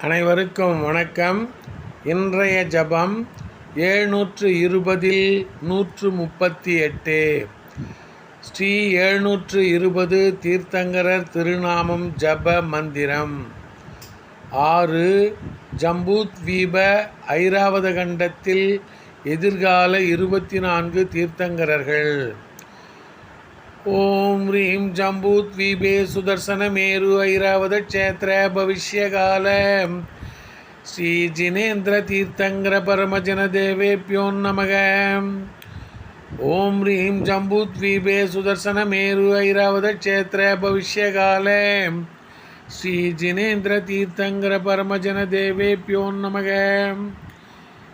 அனைவருக்கும் வணக்கம். இன்றைய ஜபம் ஏழ்நூற்று இருபதில் நூற்று முப்பத்தி எட்டு ஸ்ரீ ஏழ்நூற்று இருபது தீர்த்தங்கரர் திருநாமம் ஜப மந்திரம். ஆறு ஜம்பூத்வீப ஐராவத கண்டத்தில் எதிர்கால இருபத்தி நான்கு தீர்த்தங்கரர்கள். ஓம் ஹ்ரீம் ஜம்பூத்வீபே சுதர்சனமேரு ஐராவத க்ஷேத்திர பவிஷ்யகால. ஸ்ரீ ஜினேந்திர தீர்த்தங்கர பரமஜன தேவேபியோ நமக. ஓம் ஹ்ரீம் ஜம்பூத்வீபே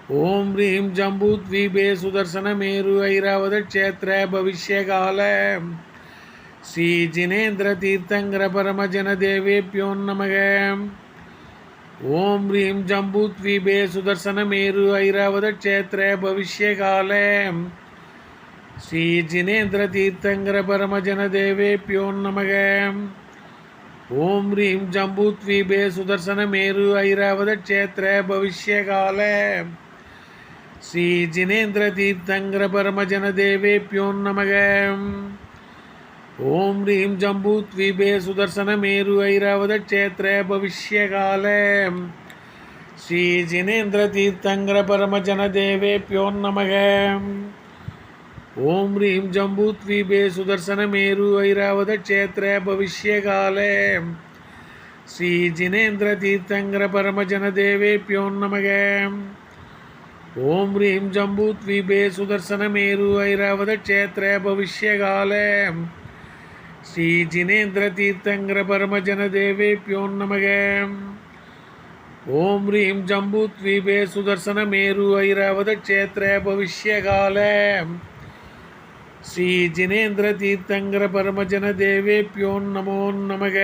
ஓம் ஹ்ரீம் ஜம்பூத்வீபே சுதர்சனமேரு ஐராவத க்ஷேத்திர பவிஷ்யகால. ஸ்ரீ ஜினேந்திர தீர்த்தங்கர பரமஜன தேவேபியோ நமக. ஓம் ஹ்ரீம் ஜம்பூத்வீபே சுதர்சனமேரு ஐராவத க்ஷேத்திர பவிஷ்யகால. ஸ்ரீ ஜினேந்திர தீர்த்தங்கர பரமஜன தேவேபியோ நமக. ஓம் ஹ்ரீம் ஜம்பூத்வீபே சுதர்சனமேரு ஐராவத க்ஷேத்திர பவிஷ்யகால. ஸ்ரீ ஜினேந்திர தீர்த்தங்கர பரமஜன தேவேபியோ நமக. ஓம் ஹ்ரீம் ஜம்பூத்வீபே சுதர்சனமேரு ஐராவத க்ஷேத்திர பவிஷ்யகால. ஸ்ரீ ஜினேந்திர தீர்த்தங்கர பரமஜன தேவேபியோ நமக. ஓம் ஹ்ரீம் ஜம்பூத்வீபே சுதர்சனமேரு ஐராவத க்ஷேத்திர பவிஷ்யகால. ஸ்ரீ ஜினேந்திர தீர்த்தங்கர பரமஜன தேவேபியோ நமகம் ஓம் ஹ்ரீம் ஜம்பூத்வீபே சுதர்சனமேரு ஐராவத க்ஷேத்திர பவிஷ்யகால. ஸ்ரீ ஜினேந்திர தீர்த்தங்கர பரமஜன தேவேபியோ நமக. ஓம் ஹ்ரீம் ஜம்பூத்வீபே சுதர்சனமேரு ஐராவத க்ஷேத்திர பவிஷ்யகால. ஸ்ரீ ஜினேந்திர தீர்த்தங்கர பரமஜன தேவேபியோ நமோ நமக.